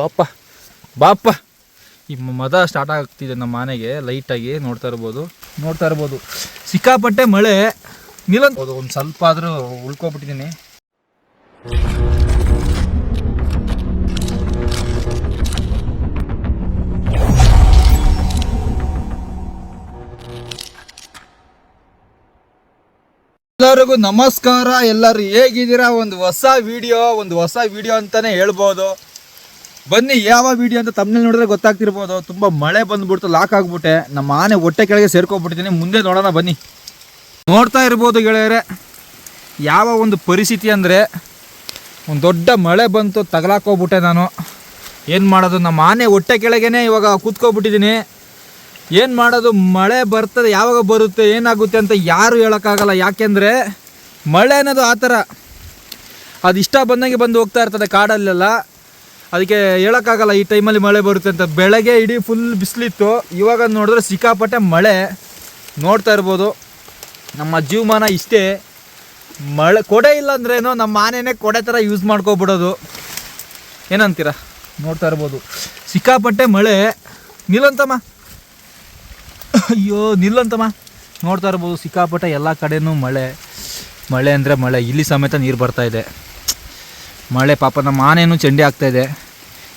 ಬಾಪ ಬಾಪ. ಈ ಮದ ಸ್ಟಾರ್ಟ್ ಆಗ್ತಿದೆ ನಮ್ಮ ಮನೆಗೆ ಲೈಟಾಗಿ ನೋಡ್ತಾ ಇರ್ಬೋದು. ನೋಡ್ತಾ ಇರ್ಬೋದು. ಸಿಕ್ಕಾಪಟ್ಟೆ ಮಳೆ. ನಿಲ್ಲಂಬೋದು ಒಂದು ಸ್ವಲ್ಪ ಆದರೂ ಉಳ್ಕೊಬಿಟ್ಟಿದ್ದೀನಿ ಎಲ್ಲರಿಗೂ ನಮಸ್ಕಾರ. ಎಲ್ಲರೂ ಹೇಗಿದ್ದೀರಾ? ಒಂದು ಹೊಸ ವಿಡಿಯೋ ಒಂದು ಹೊಸ ವಿಡಿಯೋ ಅಂತಾನೆ ಹೇಳ್ಬೋದು. ಬನ್ನಿ, ಯಾವ ವಿಡಿಯೋ ಅಂತ ತಮ್ಮಲ್ಲಿ ನೋಡಿದ್ರೆ ಗೊತ್ತಾಗ್ತಿರ್ಬೋದು. ತುಂಬ ಮಳೆ ಬಂದ್ಬಿಡ್ತು ಲಾಕ್ ಆಗ್ಬಿಟ್ಟೆ. ನಮ್ಮ ಆನೆ ಹೊಟ್ಟೆ ಕೆಳಗೆ ಸೇರ್ಕೊಬಿಟ್ಟಿದ್ದೀನಿ ಮುಂದೆ ನೋಡೋಣ, ಬನ್ನಿ. ನೋಡ್ತಾ ಇರ್ಬೋದು ಗೆಳೆಯರೆ, ಯಾವ ಒಂದು ಪರಿಸ್ಥಿತಿ ಅಂದರೆ ಒಂದು ದೊಡ್ಡ ಮಳೆ ಬಂತು ತಗಲಾಕೋಗ್ಬಿಟ್ಟೆ ನಾನು. ಏನು ಮಾಡೋದು, ನಮ್ಮ ಆನೆ ಹೊಟ್ಟೆ ಕೆಳಗೇನೆ ಇವಾಗ ಕೂತ್ಕೊಬಿಟ್ಟಿದ್ದೀನಿ. ಏನು ಮಾಡೋದು, ಮಳೆ ಬರ್ತದೆ, ಯಾವಾಗ ಬರುತ್ತೆ, ಏನಾಗುತ್ತೆ ಅಂತ ಯಾರು ಹೇಳೋಕ್ಕಾಗಲ್ಲ. ಯಾಕೆಂದರೆ, ಮಳೆ ಅನ್ನೋದು ಆ ಥರ. ಅದು ಇಷ್ಟ ಬಂದಂಗೆ ಬಂದು ಹೋಗ್ತಾ ಇರ್ತದೆ ಕಾಡಲ್ಲೆಲ್ಲ. ಅದಕ್ಕೆ ಹೇಳೋಕ್ಕಾಗಲ್ಲ, ಈ ಟೈಮಲ್ಲಿ ಮಳೆ ಬರುತ್ತೆ ಅಂತ. ಬೆಳಗ್ಗೆ ಇಡೀ ಫುಲ್ ಬಿಸಿಲಿತ್ತು. ಇವಾಗ ನೋಡಿದ್ರೆ ಸಿಕ್ಕಾಪಟ್ಟೆ ಮಳೆ. ನೋಡ್ತಾ ಇರ್ಬೋದು. ನಮ್ಮ ಜೀವಮಾನ ಇಷ್ಟೇ. ಮಳೆ ಕೊಡೆ ಇಲ್ಲ ಅಂದ್ರೇನೋ ನಮ್ಮ ಆನೆನೇ ಕೊಡೆ ಥರ ಯೂಸ್ ಮಾಡ್ಕೊಬಿಡೋದು. ಏನಂತೀರ? ನೋಡ್ತಾ ಇರ್ಬೋದು. ಸಿಕ್ಕಾಪಟ್ಟೆ ಮಳೆ. ನಿಲ್ಲಂತಮ್ಮ. ಅಯ್ಯೋ, ನಿಲ್ಲಂತಮ್ಮ. ನೋಡ್ತಾ ಇರ್ಬೋದು, ಸಿಕ್ಕಾಪಟ್ಟೆ ಎಲ್ಲ ಕಡೆನೂ ಮಳೆ. ಮಳೆ ಅಂದರೆ ಮಳೆ. ಇಲ್ಲಿ ಸಮೇತ ನೀರು ಬರ್ತಾ ಇದೆ. ಮಳೆ ಪಾಪ ನಮ್ಮ ಆನೆಯೂ ಚಂಡಿ ಆಗ್ತಾಯಿದೆ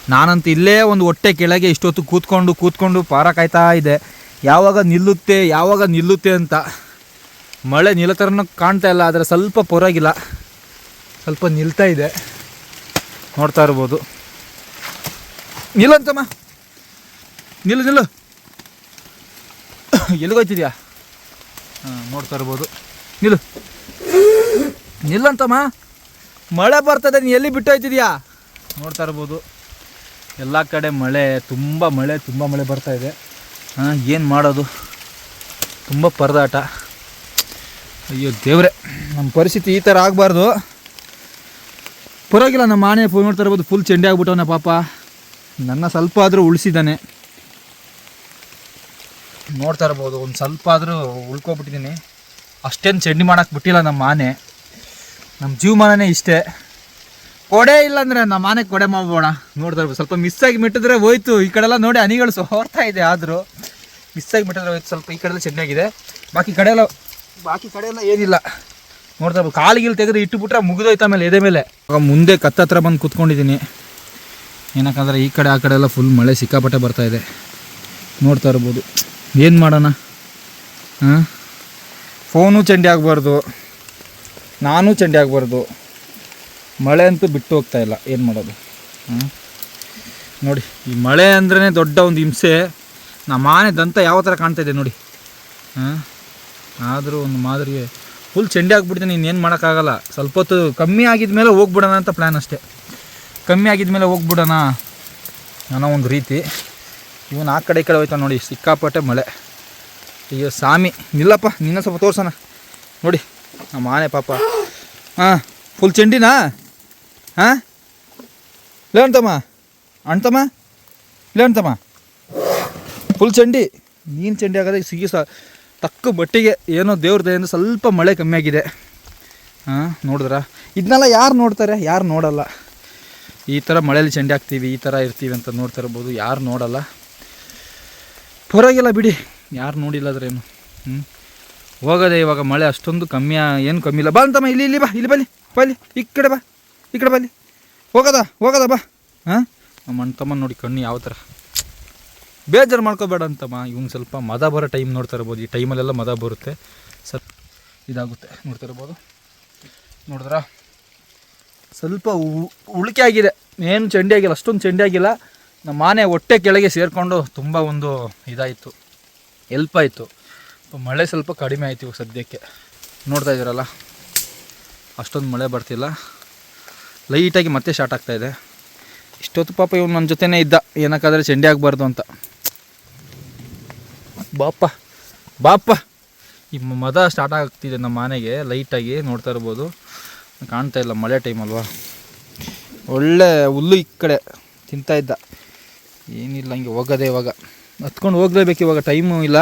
ನಾನಂತೂ ಇಲ್ಲೇ ಒಂದು ಹೊಟ್ಟೆ ಕೆಳಗೆ ಇಷ್ಟೊತ್ತು ಕೂತ್ಕೊಂಡು ಕೂತ್ಕೊಂಡು ಪಾರ ಕಾಯ್ತಾ ಇದೆ ಯಾವಾಗ ನಿಲ್ಲುತ್ತೆ ಯಾವಾಗ ನಿಲ್ಲುತ್ತೆ ಅಂತ. ಮಳೆ ನಿಲ್ಲೋ ಕಾಣ್ತಾ ಇಲ್ಲ, ಆದರೆ ಸ್ವಲ್ಪ ಪರವಾಗಿಲ್ಲ ಸ್ವಲ್ಪ ನಿಲ್ತಾ ಇದೆ. ನೋಡ್ತಾ ಇರ್ಬೋದು. ನಿಲ್ಲಂತಮ್ಮ. ನಿಲ್ಲು ನಿಲ್ಲು. ಎಲ್ಲಿಗೋಯ್ತಿದ್ಯಾ ಹಾಂ, ನೋಡ್ತಾ ಇರ್ಬೋದು. ನಿಲ್ಲು. ನಿಲ್ಲಂತಮ್ಮ. ಮಳೆ ಬರ್ತದೆ, ನೀ ಎಲ್ಲಿ ಬಿಟ್ಟೋಯ್ತಿದ್ಯಾ? ನೋಡ್ತಾ ಇರ್ಬೋದು. ಎಲ್ಲ ಕಡೆ ಮಳೆ, ತುಂಬ ಮಳೆ ತುಂಬ ಮಳೆ ಬರ್ತಾ ಇದೆ. ಏನು ಮಾಡೋದು? ತುಂಬ ಪರದಾಟ. ಅಯ್ಯೋ ದೇವ್ರೆ ನಮ್ಮ ಪರಿಸ್ಥಿತಿ ಈ ಥರ ಆಗಬಾರ್ದು. ಪರವಾಗಿಲ್ಲ, ನಮ್ಮ ಆನೆ ಫೋನ್ ಮಾಡ್ತಾ ಇರ್ಬೋದು ಫುಲ್ ಚೆಂಡೆ ಆಗ್ಬಿಟ್ಟವನೆ ಪಾಪ. ನನ್ನ ಸ್ವಲ್ಪ ಆದರೂ ಉಳಿಸಿದ್ದಾನೆ. ನೋಡ್ತಾ ಇರ್ಬೋದು, ಒಂದು ಸ್ವಲ್ಪ ಆದರೂ ಉಳ್ಕೊಬಿಟ್ಟಿದ್ದೀನಿ. ಅಷ್ಟೇನು ಚೆಂಡಿ ಮಾಡೋಕ್ಕೆ ಬಿಟ್ಟಿಲ್ಲ ನಮ್ಮ ಆನೆ. ನಮ್ಮ ಜೀವಮಾನನೇ ಇಷ್ಟೇ. ಕೊಡೆ ಇಲ್ಲ ಅಂದ್ರೆ ನಮ್ಮ ಆನೆ ಕೊಡೆ ಮಾಡ್ಬೋಣ. ಇರ್ಬೋದು ಸ್ವಲ್ಪ ಮಿಸ್ ಆಗಿ ಮಿಟ್ಟಿದ್ರೆ ಹೋಯ್ತು. ಈ ಕಡೆ ಎಲ್ಲ ನೋಡಿ ಅನಿಗಳು ಸೋರ್ತಾ ಇದೆ ಆದರೂ. ಮಿಸ್ ಆಗಿ ಮಿಟ್ಟಿದ್ರೆ ಹೋಯ್ತು, ಸ್ವಲ್ಪ ಈ ಕಡೆಲ್ಲ ಚೆನ್ನಾಗಿದೆ ಬಾಕಿ ಕಡೆ ಎಲ್ಲ ಬಾಕಿ ಕಡೆ ಎಲ್ಲ ಏನಿಲ್ಲ. ನೋಡ್ತಾ ಇರ್ಬೋದು ಕಾಲಿಗಿಲ್ ತೆಗೆದು ಇಟ್ಟುಬಿಟ್ರೆ ಮುಗಿದೋಯ್ತು ಆಮೇಲೆ ಎದೆ ಮೇಲೆ. ಇವಾಗ ಮುಂದೆ ಕತ್ತತ್ರ ಬಂದು ಕುತ್ಕೊಂಡಿದ್ದೀನಿ ಏನಕ್ಕಂದ್ರೆ ಈ ಕಡೆ ಆ ಕಡೆ ಎಲ್ಲ ಫುಲ್ ಮಳೆ ಸಿಕ್ಕಾಪಟ್ಟೆ ಬರ್ತಾ ಇದೆ. ನೋಡ್ತಾ ಇರ್ಬೋದು. ಏನು ಮಾಡೋಣ? ಹಾಂ? ಫೋನು ಚಂಡಿ ಆಗಬಾರ್ದು. ನಾನು ಚಂಡಿ ಆಗಬಾರ್ದು. ಮಳೆ ಅಂತೂ ಬಿಟ್ಟು ಹೋಗ್ತಾ ಇಲ್ಲ. ಏನು ಮಾಡೋದು? ನೋಡಿ, ಈ ಮಳೆ ಅಂದ್ರೇ ದೊಡ್ಡ ಒಂದು ಹಿಂಸೆ. ನಮ್ಮ ಆನೆ ದಂತ ಯಾವ ಥರ ಕಾಣ್ತಾ ಇದೆ ನೋಡಿ. ಹಾಂ ಆದರೂ ಒಂದು ಮಾದರಿಗೆ ಫುಲ್ ಚಂಡಿ ಆಗಿಬಿಡ್ತೀನಿ ಇನ್ನೇನು ಮಾಡೋಕ್ಕಾಗಲ್ಲ. ಸ್ವಲ್ಪ ಹೊತ್ತು ಕಮ್ಮಿ ಆಗಿದ ಮೇಲೆ ಹೋಗ್ಬಿಡೋಣ ಅಂತ ಪ್ಲ್ಯಾನ್ ಅಷ್ಟೇ. ಕಮ್ಮಿ ಆಗಿದ ಮೇಲೆ ಹೋಗ್ಬಿಡೋಣ ಅನ್ನೋ ಒಂದು ರೀತಿ. ಇವನು ಆ ಕಡೆ ಈ ಕಡೆ ಹೋಯ್ತಾನೆ ನೋಡಿ, ಸಿಕ್ಕಾಪಟ್ಟೆ ಮಳೆ. ಅಯ್ಯೋ, ಸಾಮಿ. ನಿಲ್ಲಪ್ಪ, ನಿನ್ನ ಸ್ವಲ್ಪ ತೋರ್ಸೋಣ. ನೋಡಿ, ನಮ್ಮ ಆನೆ ಪಾಪ. ಹಾಂ ಫುಲ್ ಚೆಂಡಿನಾ? ಹಾಂ? ಲೇಣ್ತಮ್ಮ ಅಣ್ತಮ್ಮ ಅಣ್ತಮ್ಮ ಇಲ್ಲ ಅಣ್ತಮ್ಮ ಫುಲ್ ಚಂಡಿ? ನೀನು ಚಂಡಿ ಆಗೋದೇ ಸಿಗಿ ಸ ತಕ್ಕ ಬಟ್ಟಿಗೆ ಏನೋ ದೇವ್ರ ದಯಿಂದ ಸ್ವಲ್ಪ ಮಳೆ ಕಮ್ಮಿ ಆಗಿದೆ. ಹಾಂ, ನೋಡಿದ್ರ? ಇದನ್ನೆಲ್ಲ ಯಾರು ನೋಡ್ತಾರೆ? ಯಾರು ನೋಡಲ್ಲ. ಈ ಥರ ಮಳೇಲಿ ಚಂಡಿ ಹಾಕ್ತೀವಿ, ಈ ಥರ ಇರ್ತೀವಿ ಅಂತ ನೋಡ್ತಾ ಇರ್ಬೋದು. ಯಾರು ನೋಡಲ್ಲ. ಪರವಾಗಿಲ್ಲ ಬಿಡಿ. ಯಾರು ನೋಡಿಲ್ಲ ಅದ್ರೇನು ಹ್ಞೂ ಹೋಗೋದೆ ಇವಾಗ ಮಳೆ ಅಷ್ಟೊಂದು ಕಮ್ಮಿ ಏನು ಕಮ್ಮಿ ಇಲ್ಲ. ಬಾ ಅಂತಮ್ಮ ಇಲ್ಲಿ ಇಲ್ಲಿ ಬಾ, ಇಲ್ಲಿ ಬಲ್ಲಿ ಬಲ್ಲಿ ಈ ಕಡೆ ಬಾ. ಈ ಕಡೆ ಬಲ್ಲಿ ಹೋಗೋದ? ಹೋಗೋದ? ಬಾ. ಹಾಂ? ನಮ್ಮ ಅಣ್ಣ ತಮ್ಮ ನೋಡಿ ಕಣ್ಣು ಯಾವ ಥರ ಬೇಜಾರು ಮಾಡ್ಕೋಬೇಡ ಅಂತಮ್ಮ ಇವ್ನು ಸ್ವಲ್ಪ ಮದ ಬರೋ ಟೈಮ್ ನೋಡ್ತಾ ಇರ್ಬೋದು. ಈ ಟೈಮಲ್ಲೆಲ್ಲ ಮದ ಬರುತ್ತೆ. ಸತ್ ಇದಾಗುತ್ತೆ. ನೋಡ್ತಾ ಇರ್ಬೋದು. ನೋಡಿದ್ರಾ? ಸ್ವಲ್ಪ ಉಳಿಕೆ ಆಗಿದೆ. ಏನು ಚಂಡಿ ಆಗಿಲ್ಲ. ಅಷ್ಟೊಂದು ಚಂಡಿ ಆಗಿಲ್ಲ. ನಮ್ಮ ಆನೆ ಹೊಟ್ಟೆ ಕೆಳಗೆ ಸೇರಿಕೊಂಡು ತುಂಬ ಒಂದು ಇದಾಯಿತು. ಎಲ್ಪ್ ಆಯಿತು. ಮಳೆ ಸ್ವಲ್ಪ ಕಡಿಮೆ ಆಯಿತು ಇವಾಗ ಸದ್ಯಕ್ಕೆ. ನೋಡ್ತಾ ಇದ್ದೀರಲ್ಲ? ಅಷ್ಟೊಂದು ಮಳೆ ಬರ್ತಿಲ್ಲ. ಲೈಟಾಗಿ ಮತ್ತೆ ಸ್ಟಾರ್ಟ್ ಆಗ್ತಾಯಿದೆ ಇಷ್ಟೊತ್ತು ಪಾಪ ಇವನು ನನ್ನ ಜೊತೆನೇ ಇದ್ದ. ಏನಕ್ಕಾದರೆ ಚೆಂಡಿ ಆಗಬಾರ್ದು ಅಂತ. ಬಾಪ ಬಾಪ ಈ ಮದ ಸ್ಟಾರ್ಟ್ ಆಗ್ತಿದೆ ನಮ್ಮ ಮನೆಗೆ. ಲೈಟಾಗಿ ನೋಡ್ತಾ ಇರ್ಬೋದು. ಕಾಣ್ತಾ ಇಲ್ಲ, ಮಳೆ ಟೈಮ್ ಅಲ್ವಾ? ಒಳ್ಳೆ ಹುಲ್ಲು ಈ ಕಡೆ ತಿಂತಾ ಇದ್ದ. ಏನಿಲ್ಲ, ಹಂಗೆ ಹೋಗೋದೇ ಇವಾಗ. ಹತ್ಕೊಂಡು ಹೋಗಲೇಬೇಕು ಇವಾಗ ಟೈಮು ಇಲ್ಲ.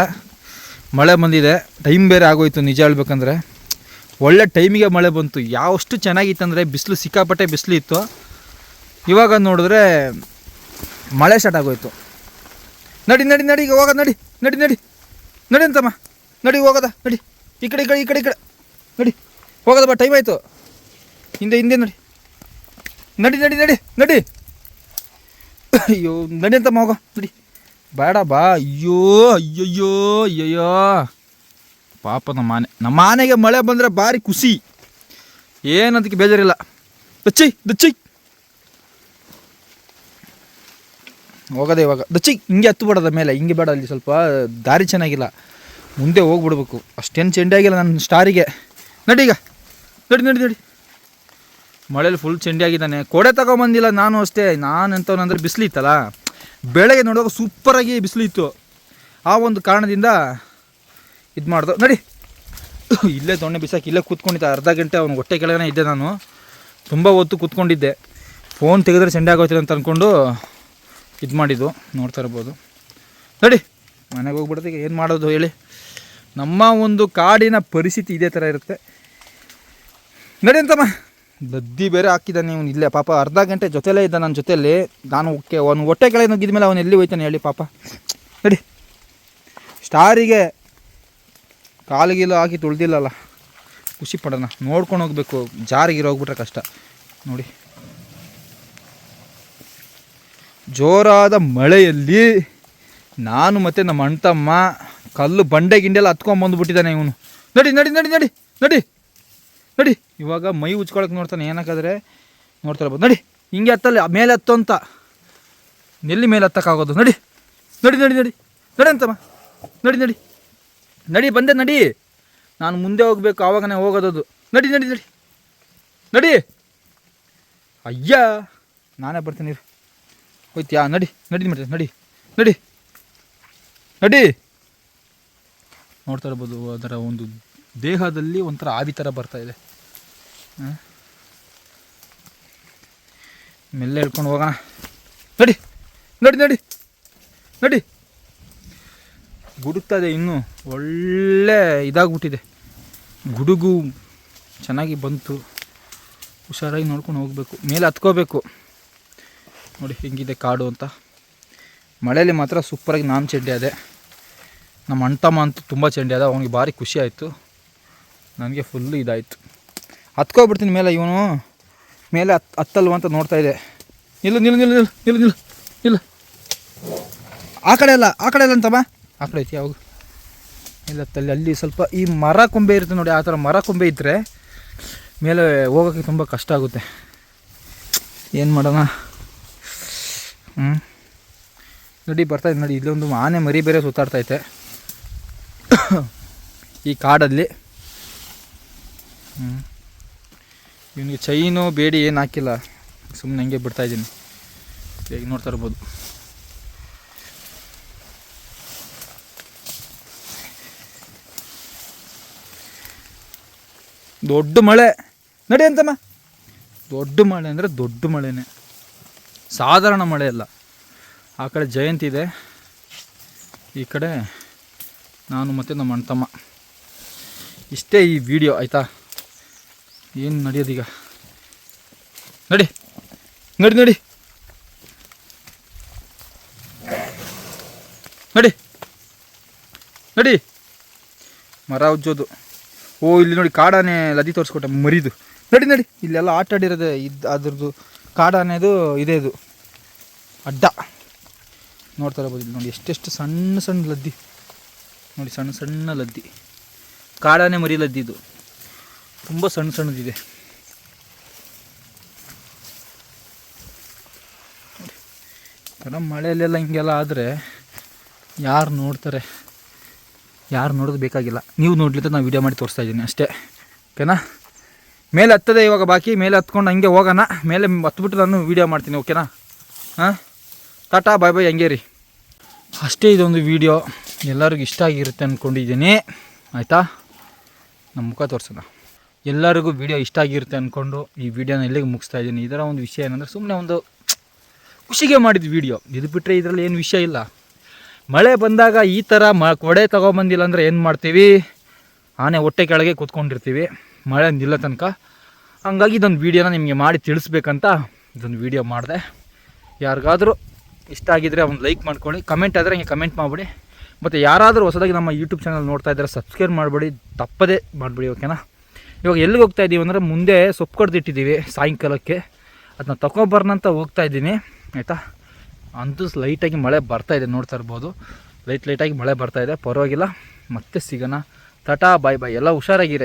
ಮಳೆ ಬಂದಿದೆ. ಟೈಮ್ ಬೇರೆ ಆಗೋಯ್ತು, ನಿಜ ಹೇಳ್ಬೇಕಂದ್ರೆ. ಒಳ್ಳೆ ಟೈಮಿಗೆ ಮಳೆ ಬಂತು. ಯಾವಷ್ಟು ಚೆನ್ನಾಗಿತ್ತಂದರೆ ಬಿಸಿಲು, ಸಿಕ್ಕಾಪಟ್ಟೆ ಬಿಸಿಲು ಇತ್ತು. ಇವಾಗ ನೋಡಿದ್ರೆ ಮಳೆ ಸ್ಟಾರ್ಟ್ ಆಗೋಯ್ತು. ನಡಿ ನಡಿ ನಡಿ, ಈಗ ನಡಿ ನಡಿ ನಡಿ. ನಡಿ ಅಂತಮ್ಮ. ನಡಿ, ಹೋಗೋದ, ನಡಿ. ಈ ಕಡೆ ಈ ಕಡೆ ಈ ಕಡೆ ಈ ಕಡೆ. ನಡಿ. ಹೋಗೋದ ಬಾ ಟೈಮ್ ಆಯಿತು. ಹಿಂದೆ ಹಿಂದೆ ನಡಿ. ನಡಿ ನಡಿ ನಡಿ ನಡಿ. ಅಯ್ಯೋ, ನಡಿ ಅಂತಮ್ಮ ಹೋಗೋ ನಡಿ. ಬೇಡ ಬಾ. ಅಯ್ಯೋ, ಅಯ್ಯಯ್ಯೋ ಅಯ್ಯಯ್ಯೋ. ಪಾಪ ನಮ್ಮ ಆನೆ ನಮ್ಮ ಆನೆಗೆ ಮಳೆ ಬಂದರೆ ಭಾರಿ ಖುಷಿ. ಏನದಕ್ಕೆ ಬೇಜಾರಿಲ್ಲ. ದಚ್ಚಿ ದಚ್ಚಿ. ಹೋಗೋದೆ ಇವಾಗ. ದಚ್ಚಿ, ಹಿಂಗೆ ಹತ್ತು ಬಿಡೋದ ಮೇಲೆ, ಹಿಂಗೆ ಬೇಡ ಅಲ್ಲಿ ಸ್ವಲ್ಪ, ದಾರಿ ಚೆನ್ನಾಗಿಲ್ಲ. ಮುಂದೆ ಹೋಗ್ಬಿಡ್ಬೇಕು. ಅಷ್ಟೇನು ಚೆಂಡಿ ಆಗಿಲ್ಲ ನನ್ನ ಸ್ಟಾರಿಗೆ. ನಡೀಗ ನಡಿ ನಡಿ ನಡಿ. ಮಳೆಯಲ್ಲಿ ಫುಲ್ ಚೆಂಡಿ ಆಗಿದ್ದಾನೆ. ಕೊಡೆ ತಗೊಂಬಂದಿಲ್ಲ ನಾನು ಅಷ್ಟೇ. ನಾನು ಎಂಥವನಂದ್ರೆ ಬಿಸಿಲಿತ್ತಲ್ಲ. ಬೆಳಗ್ಗೆ ನೋಡುವಾಗ ಸೂಪರಾಗಿ ಬಿಸಿಲಿತ್ತು. ಆ ಒಂದು ಕಾರಣದಿಂದ ಇದು ಮಾಡ್ದು. ನೋಡಿ. ಇಲ್ಲೇ ದೊಣ್ಣೆ ಬಿಸಾಕಿ ಇಲ್ಲೇ ಕೂತ್ಕೊಂಡಿದ್ದೆ. ಅರ್ಧ ಗಂಟೆ ಅವ್ನು ಹೊಟ್ಟೆ ಕೆಳಗನೆ ಇದ್ದೆ ನಾನು. ತುಂಬ ಹೊತ್ತು ಕೂತ್ಕೊಂಡಿದ್ದೆ. ಫೋನ್ ತೆಗೆದ್ರೆ ಚೆಂಡೆ ಆಗೋಯ್ತದೆ ಅಂತ ಅಂದ್ಕೊಂಡು ಇದು ಮಾಡಿದ್ದು. ನೋಡ್ತಾ ಇರ್ಬೋದು. ನೋಡಿ. ಮನೆಗೆ ಈಗ ಏನು ಮಾಡೋದು ಹೇಳಿ. ನಮ್ಮ ಒಂದು ಕಾಡಿನ ಪರಿಸ್ಥಿತಿ ಇದೇ ಥರ ಇರುತ್ತೆ. ನಡಿ ಅಂತಮ್ಮ. ದದ್ದಿ ಬೇರೆ ಹಾಕಿದ್ದಾನೆ ಇವನು ಇಲ್ಲೇ. ಪಾಪ ಅರ್ಧ ಗಂಟೆ ಜೊತೆಲೇ ಇದ್ದ ನನ್ನ ಜೊತೆಯಲ್ಲಿ ನಾನು ಓಕೆ ಅವನು ಹೊಟ್ಟೆ ಕೆಳಗೆ ನುಗ್ಗಿದ ಮೇಲೆ ಅವನು ಎಲ್ಲಿ ಹೋಯ್ತಾನೆ ಹೇಳಿ ಪಾಪ. ನಡಿ. ಸ್ಟಾರಿಗೆ ಕಾಲಿಗಿಲು ಹಾಕಿ ತುಳ್ದಿಲ್ಲಲ್ಲ. ಖುಷಿ ಪಡೋಣ. ನೋಡ್ಕೊಂಡು ಹೋಗ್ಬೇಕು. ಜಾರಿಗೆ ಹೋಗ್ಬಿಟ್ರೆ ಕಷ್ಟ. ನೋಡಿ. ಜೋರಾದ ಮಳೆಯಲ್ಲಿ ನಾನು ಮತ್ತು ನಮ್ಮ ಅಣ್ತಮ್ಮ ಕಲ್ಲು ಬಂಡೆ ಗಿಂಡೆಲ್ಲ ಹತ್ಕೊಂಬಂದ್ಬಿಟ್ಟಿದ್ದಾನೆ ಇವನು. ನಡಿ ನಡಿ ನಡಿ ನಡಿ ನಡಿ. ನಡಿ. ಇವಾಗ ಮೈ ಉಚ್ಕೊಳಕ್ಕೆ ನೋಡ್ತಾನೆ. ಏನಕ್ಕಾದ್ರೆ ನೋಡ್ತಾ ಇರ್ಬೋದು. ನಡಿ. ಹಿಂಗೆ ಹತ್ತಲ್ಲ ಮೇಲೆ ಹತ್ತು ಅಂತ. ಎಲ್ಲಿ ಮೇಲೆ ಹತ್ತಕ್ಕಾಗೋದು. ನಡಿ. ನಡಿ ನಡಿ ನಡಿ. ನಡಿ ಅಂತಮ್ಮ. ನಡಿ ನಡಿ. ನಡಿ, ಬಂದೆ, ನಡಿ. ನಾನು ಮುಂದೆ ಹೋಗ್ಬೇಕು, ಆವಾಗನೇ ಹೋಗೋದದು. ನಡಿ ನಡಿ ನಡಿ. ನಡಿ. ಅಯ್ಯ, ನಾನೇ ಬರ್ತೀನಿ ಇರು. ಹೋಯ್ತ್ಯಾ? ನಡಿ ನಡಿ ಮಾಡಿ ನಡಿ. ನಡಿ. ನಡಿ. ನೋಡ್ತಾ ಇರ್ಬೋದು, ಅದರ ಒಂದು ದೇಹದಲ್ಲಿ ಒಂಥರ ಆವಿ ಥರ ಬರ್ತಾ ಇದೆ? ಮೆಲ್ಲ ಹೇಳ್ಕೊಂಡು ಹೋಗೋಣ. ನಡಿ ನಡಿ ನಡಿ. ನಡಿ. ಗುಡುಕ್ತಾ ಇದೆ ಇನ್ನೂ. ಒಳ್ಳೆ ಇದಾಗ್ಬಿಟ್ಟಿದೆ. ಗುಡುಗು ಚೆನ್ನಾಗಿ ಬಂತು. ಹುಷಾರಾಗಿ ನೋಡ್ಕೊಂಡು ಹೋಗಬೇಕು. ಮೇಲೆ ಹತ್ಕೋಬೇಕು. ನೋಡಿ, ಹಿಂಗಿದೆ ಕಾಡು ಅಂತ. ಮಳೆಯಲ್ಲಿ ಮಾತ್ರ ಸೂಪರಾಗಿ ನಾನು ಚೆಂಡೆ ಅದೆ. ನಮ್ಮ ಅಣ್ತಮ್ಮ ಅಂತೂ ತುಂಬ ಚೆಂಡೆ ಅದ. ಅವನಿಗೆ ಭಾರಿ ಖುಷಿ ಆಯಿತು. ನನಗೆ ಫುಲ್ಲು ಇದಾಯಿತು. ಹತ್ಕೊಬಿಡ್ತೀನಿ ಮೇಲೆ ಇವನು. ಮೇಲೆ ಹತ್, ಹತ್ತಲ್ವ ಅಂತ ನೋಡ್ತಾ ಇದೆ. ನಿಲ್ಲು ನಿಲ್ಲು ನಿಲ್ಲು ನಿಲ್ಲು ನಿಲ್ಲು ನಿಲ್ಲು. ಆ ಕಡೆ ಅಲ್ಲ, ಆ ಕಡೆ ಅಲ್ಲ ಅಂತಮ್ಮ. ಆ ಕಡೆ ಐತಿ ಯಾವಾಗ ಇಲ್ಲ ತಲ್ಲಿ ಅಲ್ಲಿ ಸ್ವಲ್ಪ ಈ ಮರ ಕೊಂಬೆ ಇರುತ್ತೆ ನೋಡಿ, ಆ ಥರ ಮರ ಕೊಂಬೆ ಇದ್ದರೆ ಮೇಲೆ ಹೋಗೋಕ್ಕೆ ತುಂಬ ಕಷ್ಟ ಆಗುತ್ತೆ. ಏನು ಮಾಡೋಣ? ಹ್ಞೂ ನೋಡಿ ಬರ್ತಾಯಿದೆ ನೋಡಿ, ಇಲ್ಲೊಂದು ಆನೆ ಮರಿ ಬೇರೆ ಸುತ್ತಾಡ್ತೈತೆ ಈ ಕಾಡಲ್ಲಿ. ಹ್ಞೂ ಇವನಿಗೆ ಚೈನು ಬೇಡಿ, ಏನು ಹಾಕಿಲ್ಲ. ಸುಮ್ಮನೆ ಹಂಗೆ ಬಿಡ್ತಾ ಇದ್ದೀನಿ. ಈಗ ನೋಡ್ತಾ ಇರ್ಬೋದು. ದೊಡ್ಡ ಮಳೆ. ನಡಿ ಅಂತಮ್ಮ. ದೊಡ್ಡ ಮಳೆ ಅಂದರೆ ದೊಡ್ಡ ಮಳೆನೇ. ಸಾಧಾರಣ ಮಳೆ ಅಲ್ಲ. ಆ ಕಡೆ ಜಯಂತಿ ಇದೆ. ಈ ಕಡೆ ನಾನು ಮತ್ತು ನಮ್ಮ ಅಣ್ಣ ತಮ್ಮ ಇಷ್ಟೇ ಈ ವಿಡಿಯೋ ಆಯಿತಾ? ಏನು ನಡೆಯೋದೀಗ ನಡಿ. ನಡಿ ನಡಿ. ನಡಿ. ನಡಿ. ಮರ ಉಜ್ಜೋದು. ಓ, ಇಲ್ಲಿ ನೋಡಿ ಕಾಡಾನೆ ಲದಿ ತೋರಿಸ್ಕೊಟ್ಟೆ ಮರಿದು. ನಡಿ ನಡಿ. ಇಲ್ಲೆಲ್ಲ ಆಟ ಆಡಿರೋದೆ ಇದು, ಅದ್ರದ್ದು ಕಾಡಾನೆದು ಇದೇ ಇದು. ಅಡ್ಡ. ನೋಡ್ತಾ ಇರ್ಬೋದು ನೋಡಿ, ಎಷ್ಟೆಷ್ಟು ಸಣ್ಣ ಸಣ್ಣ ಲದ್ದಿ. ನೋಡಿ, ಸಣ್ಣ ಸಣ್ಣ ಲದ್ದಿ. ಕಾಡಾನೆ ಮರಿ ಲದ್ದಿ ಇದು. ತುಂಬ ಸಣ್ಣ ಸಣ್ಣದಿದೆ. ನಮ್ಮ ಮಳೆಯಲ್ಲೆಲ್ಲ ಹಿಂಗೆಲ್ಲ ಆದರೆ ಯಾರು ನೋಡ್ತಾರೆ? ಯಾರು ನೋಡೋದು ಬೇಕಾಗಿಲ್ಲ. ನೀವು ನೋಡ್ಲಿಂತ ನಾನು ವೀಡಿಯೋ ಮಾಡಿ ತೋರಿಸ್ತಾ ಇದ್ದೀನಿ ಅಷ್ಟೇ. ಓಕೆನಾ ಮೇಲೆ ಹತ್ತದೆ ಇವಾಗ ಬಾಕಿ, ಮೇಲೆ ಹತ್ಕೊಂಡು ಹಂಗೆ ಹೋಗೋಣ. ಮೇಲೆ ಹತ್ಬಿಟ್ಟು ನಾನು ವೀಡಿಯೋ ಮಾಡ್ತೀನಿ ಓಕೆನಾ ಹಾಂ? ಟಾಟಾ ಬಾಯ್ ಬಾಯ್ ಹಂಗೆ ರೀ ಅಷ್ಟೇ ಇದೊಂದು ವೀಡಿಯೋ ಎಲ್ಲರಿಗೂ ಇಷ್ಟ ಆಗಿರುತ್ತೆ ಅಂದ್ಕೊಂಡಿದ್ದೀನಿ ಆಯಿತಾ? ನಮ್ಮ ಮುಖ ತೋರಿಸೋಣ. ಎಲ್ಲರಿಗೂ ವಿಡಿಯೋ ಇಷ್ಟ ಆಗಿರುತ್ತೆ ಅಂದ್ಕೊಂಡು ಈ ವಿಡಿಯೋನ ಎಲ್ಲಿಗೆ ಮುಗಿಸ್ತಾ ಇದ್ದೀನಿ. ಇದರ ಒಂದು ವಿಷಯ ಏನಂದರೆ ಸುಮ್ಮನೆ ಒಂದು ಖುಷಿಗೆ ಮಾಡಿದ ವೀಡಿಯೋ ಇದು ಬಿಟ್ಟರೆ ಇದರಲ್ಲಿ ಏನು ವಿಷಯ ಇಲ್ಲ. ಮಳೆ ಬಂದಾಗ ಈ ಥರ ಮ ಕೊಡೆ ತೊಗೊಬಂದಿಲ್ಲ ಅಂದರೆ ಏನು ಮಾಡ್ತೀವಿ? ಆನೆ ಹೊಟ್ಟೆ ಕೆಳಗೆ ಕೂತ್ಕೊಂಡಿರ್ತೀವಿ. ಮಳೆ ನಿಲ್ಲ ತನಕ. ಹಂಗಾಗಿ ಇದೊಂದು ವೀಡಿಯೋನ ನಿಮಗೆ ಮಾಡಿ ತಿಳಿಸ್ಬೇಕಂತ ಇದೊಂದು ವೀಡಿಯೋ ಮಾಡಿದೆ. ಯಾರಿಗಾದರೂ ಇಷ್ಟ ಆಗಿದ್ರೆ ಒಂದು ಲೈಕ್ ಮಾಡ್ಕೊಳ್ಳಿ. ಕಮೆಂಟ್ ಆದರೆ ಹಿಂಗೆ ಕಮೆಂಟ್ ಮಾಡಿಬಿಡಿ. ಮತ್ತು ಯಾರಾದರೂ ಹೊಸದಾಗಿ ನಮ್ಮ ಯೂಟ್ಯೂಬ್ ಚಾನಲ್ ನೋಡ್ತಾ ಇದ್ದಾರೆ ಸಬ್ಸ್ಕ್ರೈಬ್ ಮಾಡಿಬಿಡಿ. ತಪ್ಪದೇ ಮಾಡಿಬಿಡಿ ಓಕೆನಾ ಇವಾಗ ಎಲ್ಲಿಗೆ ಹೋಗ್ತಾ ಇದ್ದೀವಿ ಅಂದರೆ ಮುಂದೆ ಸೊಪ್ಪು ಕಡ್ದಿಟ್ಟಿದ್ದೀವಿ ಸಾಯಂಕಾಲಕ್ಕೆ. ಅದನ್ನ ತಗೊಬರ್ನಂತ ಹೋಗ್ತಾ ಇದ್ದೀನಿ. ಆಯಿತಾ? ಅಂತೂ ಲೈಟಾಗಿ ಮಳೆ ಬರ್ತಾ ಇದೆ ನೋಡ್ತಾ ಇರ್ಬೋದು. ಲೈಟ್ ಲೈಟಾಗಿ ಮಳೆ ಬರ್ತಾ ಇದೆ. ಪರವಾಗಿಲ್ಲ. ಮತ್ತೆ ಸಿಗೋಣ. ತಟಾ ಬಾಯ್ ಬಾಯ್ ಎಲ್ಲ ಹುಷಾರಾಗಿರಿ